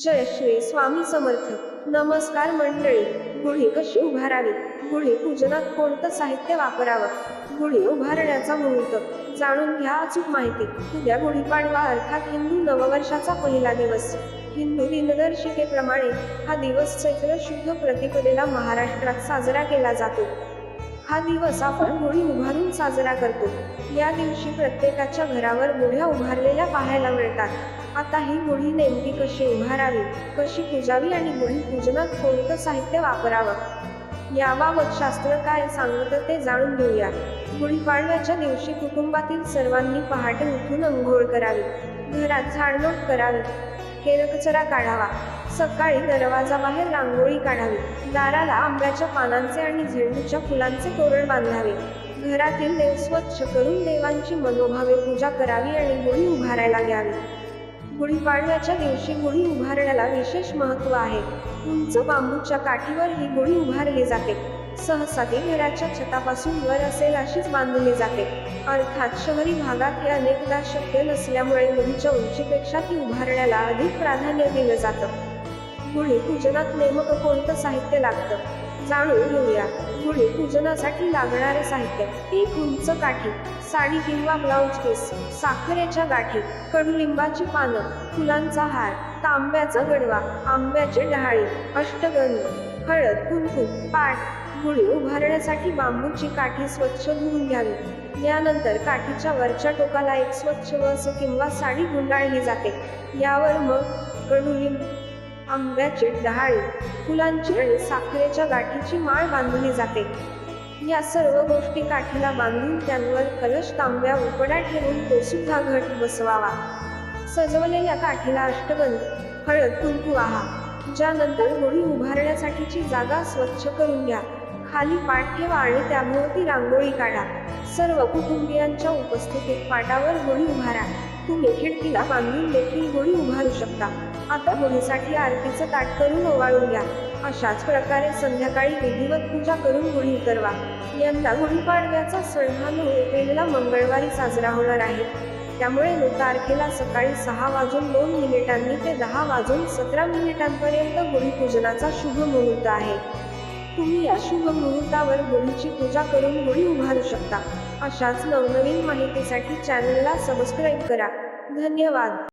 जय श्री स्वामी समर्थ. नमस्कार मंडळी. गुढी कशी उभारावी? गुढी पूजनात कोणतं साहित्य वापरावं? गुढी उभारण्याचा मुहूर्त. जाणून घ्या अचूक माहिती. उद्या गुढीपाडवा अर्थात हिंदू नववर्षाचा पहिला दिवस. हिंदू दिनदर्शिकेप्रमाणे हा दिवस चैत्र शुद्ध प्रतिपदेला महाराष्ट्रात साजरा केला जातो. हा दिवस आपण गुढी उभारून साजरा करतो. या दिवशी प्रत्येकाच्या घरावर गुढ्या उभारलेल्या पाहायला मिळतात. आता ही गुढी नेमकी कशी उभारावी कशी पूजावी आणि गुढी पूजनात कोणतं साहित्य वापरावं? याबाबत शास्त्र काय सांगतं ते जाणून घेऊया. गुढीपाडव्याच्या दिवशी कुटुंबातील सर्वांनी पहाटे उठून अंघोळ करावी. घरात झाडलोट करावी. केरकचरा काढावा. सकाळी दरवाजाबाहेर रांगोळी काढावी. दाराला आंब्याच्या पानांचे आणि झेंडूच्या फुलांचे तोरण बांधावे. घरातील देव स्वच्छ करून देवांची मनोभावे पूजा करावी आणि गुढी उभारायला घ्यावी. गुढीपाडव्याच्या दिवशी गुढी उभारण्याला विशेष महत्त्व आहे. उंच बांबूच्या काठीवर ही गुढी उभारली जाते. सहसा ती घराच्या छतापासून वर असेल अशीच बांधली जाते. अर्थात शहरी भागात हे अनेकदा शक्य नसल्यामुळे गुढीच्या उंचीपेक्षा ती उभारण्याला अधिक प्राधान्य दिलं जातं. गुढी पूजनात नेमकं कोणतं साहित्य लागतं? जाणून घेऊया. गुढी पूजनासाठी लागणारे साहित्य एक उंच काठी साडी किंवा ब्लाउज पीस साखरेच्या गाठी कडुलिंबाची पानं फुलांचा हार तांब्याचा गडवा आंब्याचे डहाळे अष्टगंध हळद कुंकू पाट गुढी उभारण्यासाठी बांबूची काठी स्वच्छ धुवून घ्यावी. यानंतर काठीच्या वरच्या टोकाला एक स्वच्छ वस किंवा साडी गुंडाळली जाते. यावर मग कडुलिंब आंब्याचे डहाळे फुलांची आणि साखरेच्या गाठीची माळ बांधली जाते. या सर्व गोष्टी काठीला बांधून त्यांवर कलश तांब्या उपडा ठेवून तो सुद्धा घट बसवावा. सजवलेल्या काठीला अष्टगंध हळद कुंकू आहा. ज्यानंतर होळी उभारण्यासाठीची जागा स्वच्छ करून घ्या. खाली पाठ ठेवा आणि त्याभोवती रांगोळी काढा. सर्व कुटुंबियांच्या उपस्थितीत पाटावर होळी उभारा. तुम्ही खिडकीला बांधून देखील होळी उभारू शकता. आता होळीसाठी आरतीचं ताट करून ओवाळून घ्या. अशाच प्रकारे संध्याकाळी विधिवत पूजा करून गुढी करवा यंदा गुढीपाडव्याचा सण हा नऊ एप्रिलला मंगळवारी साजरा होणार आहे. त्यामुळे नऊ तारखेला सकाळी सहा वाजून दोन मिनिटांनी ते दहा वाजून सतरा मिनिटांपर्यंत गुढीपूजनाचा शुभ मुहूर्त आहे. तुम्ही या शुभ मुहूर्तावर गुढीची पूजा करून गुढी उभारू शकता. अशाच नवनवीन माहितीसाठी चॅनलला सबस्क्राईब करा. धन्यवाद.